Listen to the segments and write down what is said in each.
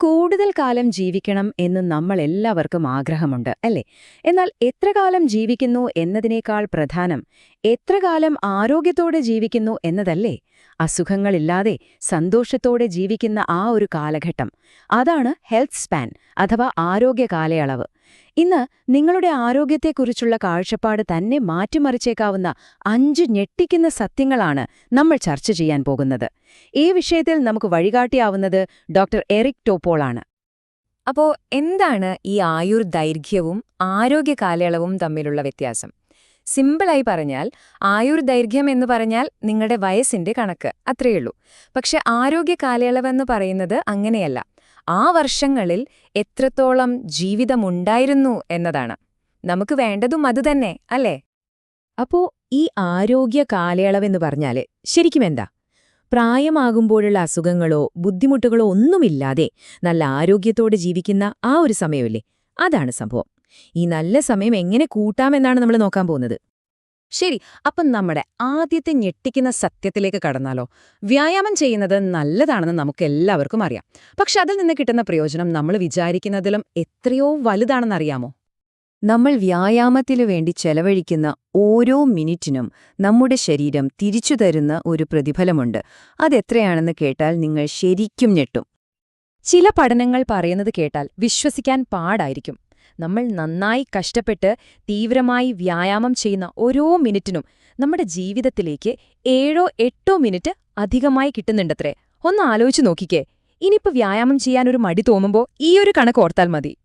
cool കൂടുതൽ കാലം ജീവിക്കണം എന്ന് നമ്മൾ എല്ലാവർക്കും ആഗ്രഹമുണ്ട് അല്ലേ? എന്നാൽ എത്ര കാലം ജീവിക്കുന്നു എന്നതിനേക്കാൾ പ്രധാനം എത്ര കാലം ആരോഗ്യത്തോടെ ജീവിക്കുന്നു എന്നതല്ലേ? അസുഖങ്ങളില്ലാതെ സന്തോഷത്തോടെ ജീവിക്കുന്ന ആ ഒരു കാലഘട്ടം അതാണ് ഹെൽത്ത് സ്പാൻ അഥവാ ആരോഗ്യ കാലയളവ്. ഇന്ന് നിങ്ങളുടെ ആരോഗ്യത്തെക്കുറിച്ചുള്ള കാഴ്ചപ്പാട് തന്നെ മാറ്റിമറിച്ചേക്കാവുന്ന അഞ്ച് ഞെട്ടിക്കുന്ന സത്യങ്ങളാണ് നമ്മൾ ചർച്ച ചെയ്യാൻ പോകുന്നത്. ഈ വിഷയത്തിൽ നമുക്ക് വഴികാട്ടിയാവുന്നത് ഡോക്ടർ എറിക് ടോപ്പോളാണ്. അപ്പോ എന്താണ് ഈ ആയുർ ദൈർഘ്യവും ആരോഗ്യ കാലയളവും തമ്മിലുള്ള വ്യത്യാസം? സിമ്പിളായി പറഞ്ഞാൽ ആയുർ ദൈർഘ്യം എന്ന് പറഞ്ഞാൽ നിങ്ങളുടെ വയസ്സിന്റെ കണക്ക് അത്രയുള്ളൂ പക്ഷെ ആരോഗ്യ കാലയളവെന്ന് പറയുന്നത് അങ്ങനെയല്ല. ആ വർഷങ്ങളിൽ എത്രത്തോളം ജീവിതമുണ്ടായിരുന്നു എന്നതാണ്. നമുക്ക് വേണ്ടതും അതുതന്നെ അല്ലേ? അപ്പോ ഈ ആരോഗ്യ കാലയളവെന്ന് പറഞ്ഞാൽ ശരിക്കും എന്താ? പ്രായമാകുമ്പോഴുള്ള അസുഖങ്ങളോ ബുദ്ധിമുട്ടുകളോ ഒന്നുമില്ലാതെ നല്ല ആരോഗ്യത്തോടെ ജീവിക്കുന്ന ആ ഒരു സമയമില്ലേ? അതാണ് സംഭവം. ഈ നല്ല സമയം എങ്ങനെ കൂട്ടാമെന്നാണ് നമ്മൾ നോക്കാൻ പോകുന്നത്. ശരി അപ്പം നമ്മുടെ ആദ്യത്തെ ഞെട്ടിക്കുന്ന സത്യത്തിലേക്ക് കടന്നാലോ? വ്യായാമം ചെയ്യുന്നത് നല്ലതാണെന്ന് നമുക്ക് എല്ലാവർക്കും അറിയാം. പക്ഷെ അതിൽ നിന്ന് കിട്ടുന്ന പ്രയോജനം നമ്മൾ വിചാരിക്കുന്നതിലും എത്രയോ വലുതാണെന്നറിയാമോ? നമ്മൾ വ്യായാമത്തിനു വേണ്ടി ചെലവഴിക്കുന്ന ഓരോ മിനിറ്റിനും നമ്മുടെ ശരീരം തിരിച്ചു തരുന്ന ഒരു പ്രതിഫലമുണ്ട്. അതെത്രയാണെന്ന് കേട്ടാൽ നിങ്ങൾ ശരിക്കും ഞെട്ടും. ചില പഠനങ്ങൾ പറയുന്നത് കേട്ടാൽ വിശ്വസിക്കാൻ പാടായിരിക്കും. നമ്മൾ നന്നായി കഷ്ടപ്പെട്ട് തീവ്രമായി വ്യായാമം ചെയ്യുന്ന ഓരോ മിനിറ്റിനും നമ്മുടെ ജീവിതത്തിലേക്ക് ഏഴോ എട്ടോ മിനിറ്റ് അധികമായി കിട്ടുന്നുണ്ടത്രേ. ഒന്ന് ആലോചിച്ച് നോക്കിക്കേ. ഇനിയിപ്പോ വ്യായാമം ചെയ്യാൻ ഒരു മടി തോന്നുമ്പോൾ ഈ ഒരു കണക്ക് ഓർത്താൽ മതി.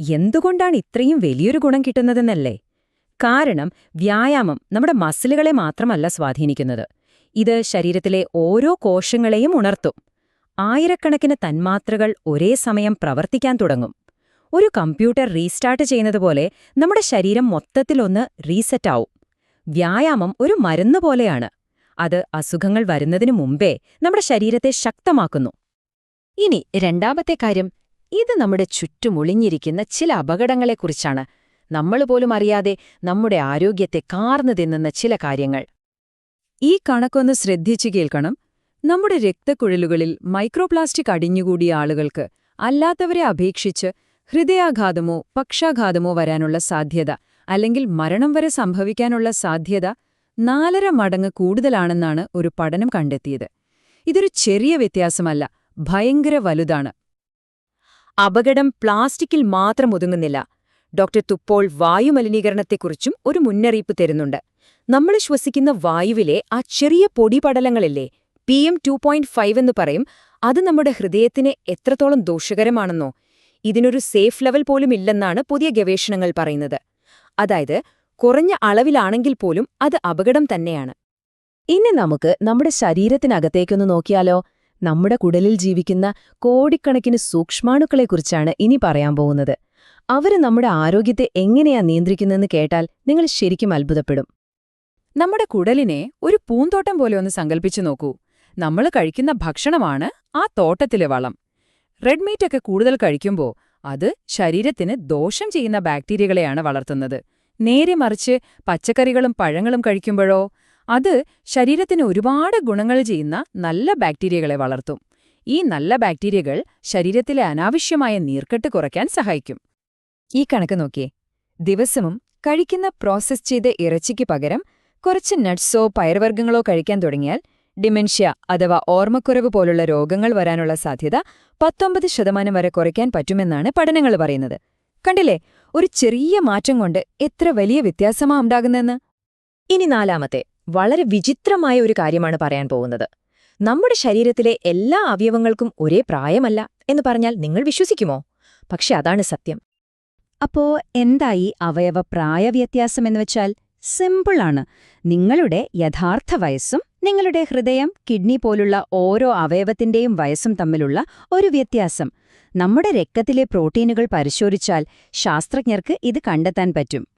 എന്തുകൊണ്ടാണ് ഇത്രയും വലിയൊരു ഗുണം കിട്ടുന്നതെന്നല്ലേ? കാരണം വ്യായാമം നമ്മുടെ മസിലുകളെ മാത്രമല്ല സ്വാധീനിക്കുന്നത്. ഇത് ശരീരത്തിലെ ഓരോ കോശങ്ങളെയും ഉണർത്തും. ആയിരക്കണക്കിന് തന്മാത്രകൾ ഒരേ സമയം പ്രവർത്തിക്കാൻ തുടങ്ങും. ഒരു കമ്പ്യൂട്ടർ റീസ്റ്റാർട്ട് ചെയ്യുന്നതുപോലെ നമ്മുടെ ശരീരം മൊത്തത്തിലൊന്ന് റീസെറ്റാവും. വ്യായാമം ഒരു മരുന്ന് പോലെയാണ്. അത് അസുഖങ്ങൾ വരുന്നതിനു മുമ്പേ നമ്മുടെ ശരീരത്തെ ശക്തമാക്കുന്നു. ഇനി രണ്ടാമത്തെ കാര്യം. ഇത് നമ്മുടെ ചുറ്റും ഒളിഞ്ഞിരിക്കുന്ന ചില അപകടങ്ങളെക്കുറിച്ചാണ്. നമ്മൾ പോലും അറിയാതെ നമ്മുടെ ആരോഗ്യത്തെ കാർന്നു തിന്നുന്ന ചില കാര്യങ്ങൾ. ഈ കണക്കൊന്ന് ശ്രദ്ധിച്ചു കേൾക്കണം. നമ്മുടെ രക്തക്കുഴലുകളിൽ മൈക്രോപ്ലാസ്റ്റിക് അടിഞ്ഞുകൂടിയ ആളുകൾക്ക് അല്ലാത്തവരെ അപേക്ഷിച്ച് ഹൃദയാഘാതമോ പക്ഷാഘാതമോ വരാനുള്ള സാധ്യത അല്ലെങ്കിൽ മരണം വരെ സംഭവിക്കാനുള്ള സാധ്യത നാലര മടങ്ങ് കൂടുതലാണെന്നാണ് ഒരു പഠനം കണ്ടെത്തിയത്. ഇതൊരു ചെറിയ വ്യത്യാസമല്ല ഭയങ്കര വലുതാണ്. അപകടം പ്ലാസ്റ്റിക്കിൽ മാത്രം ഒതുങ്ങുന്നില്ല. ഡോക്ടർ തുപ്പോൾ വായുമലിനീകരണത്തെക്കുറിച്ചും ഒരു മുന്നറിയിപ്പ് തരുന്നുണ്ട്. നമ്മൾ ശ്വസിക്കുന്ന വായുവിലെ ആ ചെറിയ പൊടിപടലങ്ങളില്ലേ? P M two point five എന്ന് പറയും. അത് നമ്മുടെ ഹൃദയത്തിന് എത്രത്തോളം ദോഷകരമാണെന്നോ ഇതിനൊരു സേഫ് ലെവൽ പോലും ഇല്ലെന്നാണ് പുതിയ ഗവേഷണങ്ങൾ പറയുന്നത്. അതായത് കുറഞ്ഞ അളവിലാണെങ്കിൽ പോലും അത് അപകടം തന്നെയാണ്. ഇനി നമുക്ക് നമ്മുടെ ശരീരത്തിനകത്തേക്കൊന്ന് നോക്കിയാലോ? നമ്മുടെ കുടലിൽ ജീവിക്കുന്ന കോടിക്കണക്കിന് സൂക്ഷ്മാണുക്കളെക്കുറിച്ചാണ് ഇനി പറയാൻ പോകുന്നത്. അവർ നമ്മുടെ ആരോഗ്യത്തെ എങ്ങനെയാ നിയന്ത്രിക്കുന്നതെന്ന് കേട്ടാൽ നിങ്ങൾ ശരിക്കും അത്ഭുതപ്പെടും. നമ്മുടെ കുടലിനെ ഒരു പൂന്തോട്ടം പോലെ ഒന്ന് സങ്കല്പിച്ചു നോക്കൂ. നമ്മൾ കഴിക്കുന്ന ഭക്ഷണമാണ് ആ തോട്ടത്തിലെ വളം. റെഡ് മീറ്റൊക്കെ കൂടുതൽ കഴിക്കുമ്പോൾ അത് ശരീരത്തിന് ദോഷം ചെയ്യുന്ന ബാക്ടീരിയകളെയാണ് വളർത്തുന്നത്. നേരെ മറിച്ച് പച്ചക്കറികളും പഴങ്ങളും കഴിക്കുമ്പോഴോ അത് ശരീരത്തിന് ഒരുപാട് ഗുണങ്ങൾ ചെയ്യുന്ന നല്ല ബാക്ടീരിയകളെ വളർത്തും. ഈ നല്ല ബാക്ടീരിയകൾ ശരീരത്തിലെ അനാവശ്യമായ നീർക്കെട്ട് കുറയ്ക്കാൻ സഹായിക്കും. ഈ കണക്ക് നോക്കിയേ. ദിവസവും കഴിക്കുന്ന പ്രോസസ് ചെയ്ത ഇറച്ചിക്ക് പകരം കുറച്ച് നട്ട്സോ പയർവർഗങ്ങളോ കഴിക്കാൻ തുടങ്ങിയാൽ ഡിമെൻഷ്യ അഥവാ ഓർമ്മക്കുറവ് പോലുള്ള രോഗങ്ങൾ വരാനുള്ള സാധ്യത പത്തൊമ്പത് ശതമാനം വരെ കുറയ്ക്കാൻ പറ്റുമെന്നാണ് പഠനങ്ങൾ പറയുന്നത്. കണ്ടില്ലേ? ഒരു ചെറിയ മാറ്റം കൊണ്ട് എത്ര വലിയ വ്യത്യാസമാ ഉണ്ടാകുന്നതെന്ന്? ഇനി നാലാമത്തെ. വളരെ വിചിത്രമായ ഒരു കാര്യമാണ് പറയാൻ പോകുന്നത്. നമ്മുടെ ശരീരത്തിലെ എല്ലാ അവയവങ്ങൾക്കും ഒരേ പ്രായമല്ല എന്ന് പറഞ്ഞാൽ നിങ്ങൾ വിശ്വസിക്കുമോ? പക്ഷെ അതാണ് സത്യം. അപ്പോ എന്തായി അവയവ പ്രായവ്യത്യാസമെന്ന് വെച്ചാൽ? സിമ്പിളാണ് നിങ്ങളുടെ യഥാർത്ഥ വയസ്സും നിങ്ങളുടെ ഹൃദയം കിഡ്നി പോലുള്ള ഓരോ അവയവത്തിന്റെയും വയസ്സും തമ്മിലുള്ള ഒരു വ്യത്യാസം. നമ്മുടെ രക്തത്തിലെ പ്രോട്ടീനുകൾ പരിശോധിച്ചാൽ ശാസ്ത്രജ്ഞർക്ക് ഇത് കണ്ടെത്താൻ പറ്റും.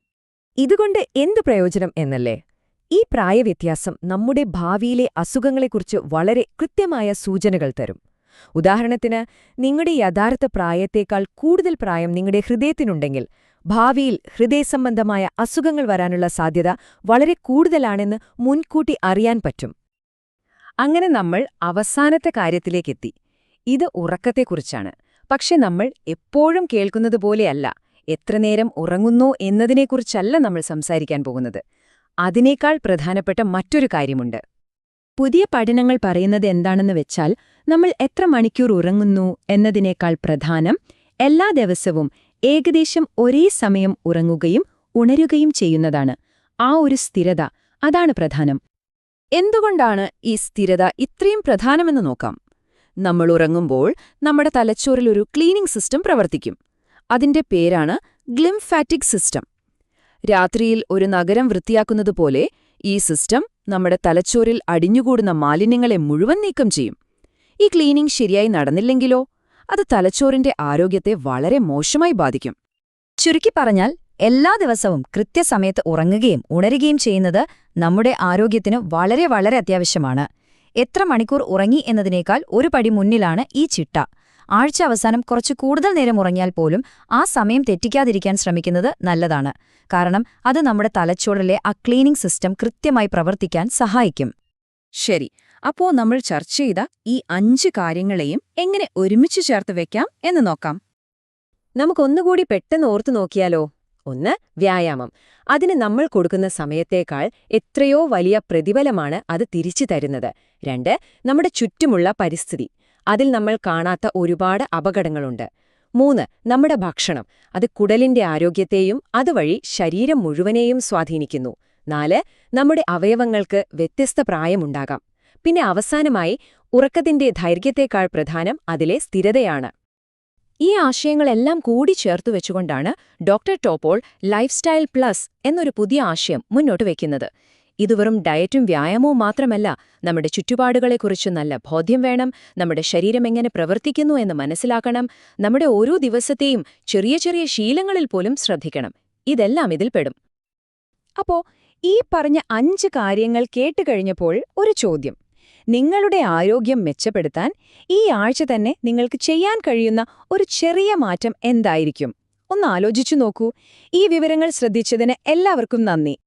ഇതുകൊണ്ട് എന്ത് പ്രയോജനം എന്നല്ലേ? ഈ പ്രായവ്യത്യാസം നമ്മുടെ ഭാവിയിലെ അസുഖങ്ങളെക്കുറിച്ച് വളരെ കൃത്യമായ സൂചനകൾ തരും. ഉദാഹരണത്തിന് നിങ്ങളുടെ യഥാർത്ഥ പ്രായത്തേക്കാൾ കൂടുതൽ പ്രായം നിങ്ങളുടെ ഹൃദയത്തിനുണ്ടെങ്കിൽ ഭാവിയിൽ ഹൃദയസംബന്ധമായ അസുഖങ്ങൾ വരാനുള്ള സാധ്യത വളരെ കൂടുതലാണെന്ന് മുൻകൂട്ടി അറിയാൻ പറ്റും. അങ്ങനെ നമ്മൾ അവസാനത്തെ കാര്യത്തിലേക്കെത്തി. ഇത് ഉറക്കത്തെക്കുറിച്ചാണ്. പക്ഷെ നമ്മൾ എപ്പോഴും കേൾക്കുന്നത് പോലെയല്ല എത്ര നേരം ഉറങ്ങുന്നു എന്നതിനെക്കുറിച്ചല്ല നമ്മൾ സംസാരിക്കാൻ പോകുന്നത്. അതിനേക്കാൾ പ്രധാനപ്പെട്ട മറ്റൊരു കാര്യമുണ്ട്. പുതിയ പഠനങ്ങൾ പറയുന്നത് എന്താണെന്ന് വെച്ചാൽ നമ്മൾ എത്ര മണിക്കൂർ ഉറങ്ങുന്നു എന്നതിനേക്കാൾ പ്രധാനം എല്ലാ ദിവസവും ഏകദേശം ഒരേ സമയം ഉറങ്ങുകയും ഉണരുകയും ചെയ്യുന്നതാണ്. ആ ഒരു സ്ഥിരത അതാണ് പ്രധാനം. എന്തുകൊണ്ടാണ് ഈ സ്ഥിരത ഇത്രയും പ്രധാനമെന്ന് നോക്കാം. നമ്മൾ ഉറങ്ങുമ്പോൾ നമ്മുടെ തലച്ചോറിലൊരു ക്ലീനിംഗ് സിസ്റ്റം പ്രവർത്തിക്കും. അതിന്റെ പേരാണ് ഗ്ലിംഫാറ്റിക് സിസ്റ്റം. രാത്രിയിൽ ഒരു നഗരം വൃത്തിയാക്കുന്നതുപോലെ ഈ സിസ്റ്റം നമ്മുടെ തലച്ചോറിൽ അടിഞ്ഞുകൂടുന്ന മാലിന്യങ്ങളെ മുഴുവൻ നീക്കം ചെയ്യും. ഈ ക്ലീനിംഗ് ശരിയായി നടന്നില്ലെങ്കിലോ? അത് തലച്ചോറിന്റെ ആരോഗ്യത്തെ വളരെ മോശമായി ബാധിക്കും. ചുരുക്കി പറഞ്ഞാൽ എല്ലാ ദിവസവും കൃത്യസമയത്ത് ഉറങ്ങുകയും ഉണരുകയും ചെയ്യുന്നത് നമ്മുടെ ആരോഗ്യത്തിന് വളരെ വളരെ അത്യാവശ്യമാണ്. എത്ര മണിക്കൂർ ഉറങ്ങി എന്നതിനേക്കാൾ ഒരു പടി മുന്നിലാണ് ഈ ചിട്ട. ആഴ്ച അവസാനം കുറച്ച് കൂടുതൽ നേരം ഉറങ്ങിയാൽ പോലും ആ സമയം തെറ്റിക്കാതിരിക്കാൻ ശ്രമിക്കുന്നത് നല്ലതാണ്. കാരണം അത് നമ്മുടെ തലച്ചോറിലെ ആ ക്ലീനിംഗ് സിസ്റ്റം കൃത്യമായി പ്രവർത്തിക്കാൻ സഹായിക്കും. ശരി അപ്പോ നമ്മൾ ചർച്ച ചെയ്ത ഈ അഞ്ച് കാര്യങ്ങളെയും എങ്ങനെ ഒരുമിച്ച് ചേർത്ത് വെക്കാം എന്ന് നോക്കാം. നമുക്കൊന്നുകൂടി പെട്ടെന്ന് ഓർത്തു നോക്കിയാലോ? ഒന്ന് വ്യായാമം. അതിന് നമ്മൾ കൊടുക്കുന്ന സമയത്തേക്കാൾ എത്രയോ വലിയ പ്രതിഫലമാണ് അത് തിരിച്ചു തരുന്നത്. രണ്ട് നമ്മുടെ ചുറ്റുമുള്ള പരിസ്ഥിതി. അതിൽ നമ്മൾ കാണാത്ത ഒരുപാട് അപകടങ്ങളുണ്ട്. മൂന്ന് നമ്മുടെ ഭക്ഷണം. അത് കുടലിന്റെ ആരോഗ്യത്തെയും അതുവഴി ശരീരം മുഴുവനെയും സ്വാധീനിക്കുന്നു. നാല് നമ്മുടെ അവയവങ്ങൾക്ക് വ്യത്യസ്ത പ്രായമുണ്ടാകാം. പിന്നെ അവസാനമായി ഉറക്കത്തിന്റെ ദൈർഘ്യത്തേക്കാൾ പ്രധാനം അതിലെ സ്ഥിരതയാണ്. ഈ ആശയങ്ങളെല്ലാം കൂടി ചേർത്തു വെച്ചുകൊണ്ടാണ് ഡോക്ടർ ടോപ്പോൾ ലൈഫ് സ്റ്റൈൽ പ്ലസ് എന്നൊരു പുതിയ ആശയം മുന്നോട്ട് വയ്ക്കുന്നത് ഇത് വെറും ഡയറ്റും വ്യായാമവും മാത്രമല്ല നമ്മുടെ ചുറ്റുപാടുകളെക്കുറിച്ച് നല്ല ബോധ്യം വേണം നമ്മുടെ ശരീരം എങ്ങനെ പ്രവർത്തിക്കുന്നു എന്ന് മനസ്സിലാക്കണം നമ്മുടെ ഓരോ ദിവസത്തെയും ചെറിയ ചെറിയ ശീലങ്ങളിൽ പോലും ശ്രദ്ധിക്കണം. ഇതെല്ലാം ഇതിൽ പെടും. അപ്പോ ഈ പറഞ്ഞ അഞ്ച് കാര്യങ്ങൾ കേട്ടുകഴിഞ്ഞപ്പോൾ ഒരു ചോദ്യം. നിങ്ങളുടെ ആരോഗ്യം മെച്ചപ്പെടുത്താൻ ഈ ആഴ്ച തന്നെ നിങ്ങൾക്ക് ചെയ്യാൻ കഴിയുന്ന ഒരു ചെറിയ മാറ്റം എന്തായിരിക്കും? ഒന്ന് ആലോചിച്ചു നോക്കൂ. ഈ വിവരങ്ങൾ ശ്രദ്ധിച്ചതിന് എല്ലാവർക്കും നന്ദി.